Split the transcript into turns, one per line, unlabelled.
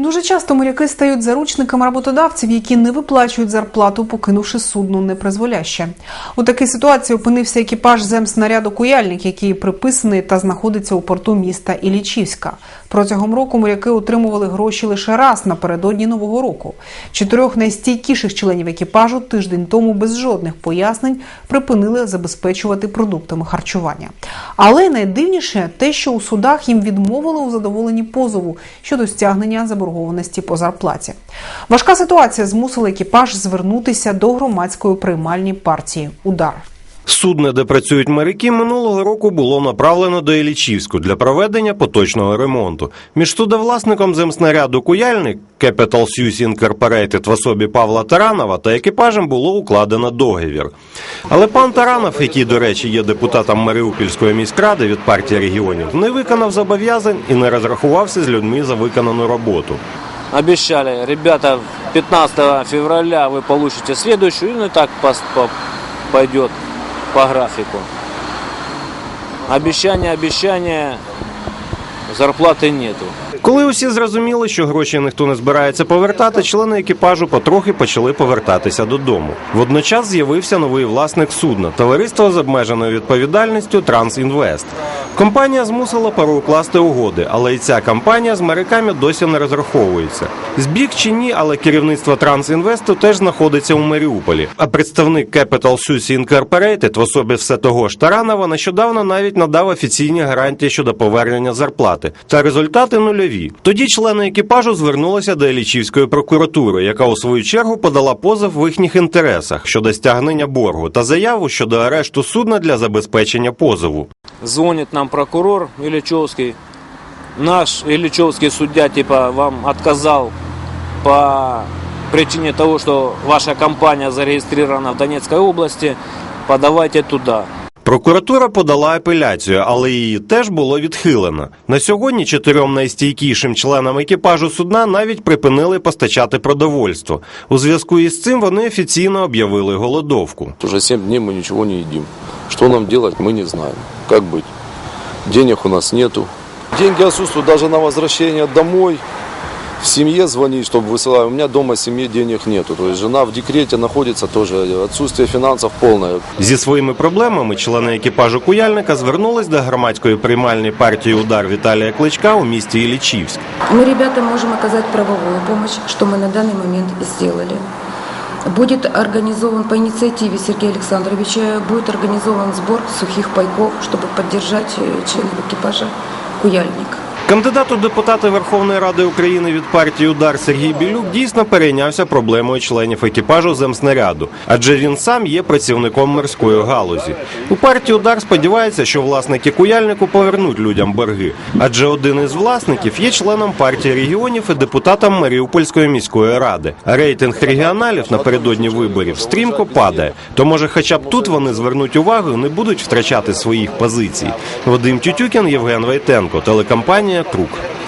Дуже часто моряки стають заручниками роботодавців, які не виплачують зарплату, покинувши судно непризволяще. У такій ситуації опинився екіпаж земснаряду Куяльник, який приписаний та знаходиться у порту міста Ілічівська. Протягом року моряки отримували гроші лише раз напередодні нового року. Чотирьох найстійкіших членів екіпажу тиждень тому без жодних пояснень припинили забезпечувати продуктами харчування. Але найдивніше те, що у судах їм відмовили у задоволенні позову щодо стягнення заборгованості по зарплаті. Важка ситуація змусила екіпаж звернутися до громадської приймальні партії Удар.
Судне, де працюють моряки, минулого року було направлено до Ілічівську для проведення поточного ремонту. Між судовласником земснаряду Куяльник Capital Suisse Incorporated в особі Павла Таранова та екіпажем було укладено договір. Але пан Таранов, який, до речі, є депутатом Маріупольської міськради від партії регіонів, не виконав зобов'язань і не розрахувався з людьми за виконану роботу.
Обещали, ребята, 15 февраля вы получите следующую, ну и так пойдет по графику. Обіцяння, обіцяння, зарплати нету.
Коли усі зрозуміли, що гроші ніхто не збирається повертати, члени екіпажу потрохи почали повертатися додому. Водночас з'явився новий власник судна товариство з обмеженою відповідальністю Трансінвест. Компанія змусила переукласти угоди, але і ця компанія з моряками досі не розраховується. Збіг чи ні, але керівництво Трансінвесту теж знаходиться у Маріуполі. А представник Capital Suisse Incorporated в особі все того ж Таранова нещодавно навіть надав офіційні гарантії щодо повернення зарплати. Та результати нульові. Тоді члени екіпажу звернулися до Ілічівської прокуратури, яка у свою чергу подала позов в їхніх інтересах щодо стягнення боргу та заяву щодо арешту судна для забезпечення позову.
Звонит нам прокурор Ильичевский. Наш Ильичевский судья типа вам отказал по причине того, что ваша компания зарегистрирована в Донецкой области. Подавайте туда.
Прокуратура подала апеляцію, але її теж було відхилено. На сьогодні чотирьом найстійкішим членам екіпажу судна навіть припинили постачати продовольство. У зв'язку із цим вони офіційно об'явили голодовку.
Уже 7 дней мы ничего не едим. Что нам делать, мы не знаем. Как быть? Денег у нас нету. Деньги отсутствуют даже на возвращение домой. В семье звонить, чтобы высылали. У меня дома в семье денег нету. То есть жена в декрете находится тоже. Отсутствие финансов полное.
Зі своїми проблемами члени екіпажу Куяльника звернулись до громадської приймальної партії Удар Віталія Кличка у місті Ілічівськ.
Мы ребятам можем оказать правовую помощь, что мы на данный момент и сделали. Будет организован по инициативе Сергея Александровича, будет организован сбор сухих пайков, чтобы поддержать э, членов экипажа «Куяльник».
Кандидат у депутати Верховної Ради України від партії Удар Сергій Білюк дійсно перейнявся проблемою членів екіпажу земснаряду, адже він сам є працівником морської галузі. У партії Удар сподівається, що власники куяльнику повернуть людям борги, адже один із власників є членом партії регіонів і депутатом Маріупольської міської ради. Рейтинг регіоналів напередодні виборів стрімко падає. То може, хоча б тут вони звернуть увагу і не будуть втрачати своїх позицій. Вадим Тютюкін, Євген Вайтенко, телекомпанія Круг.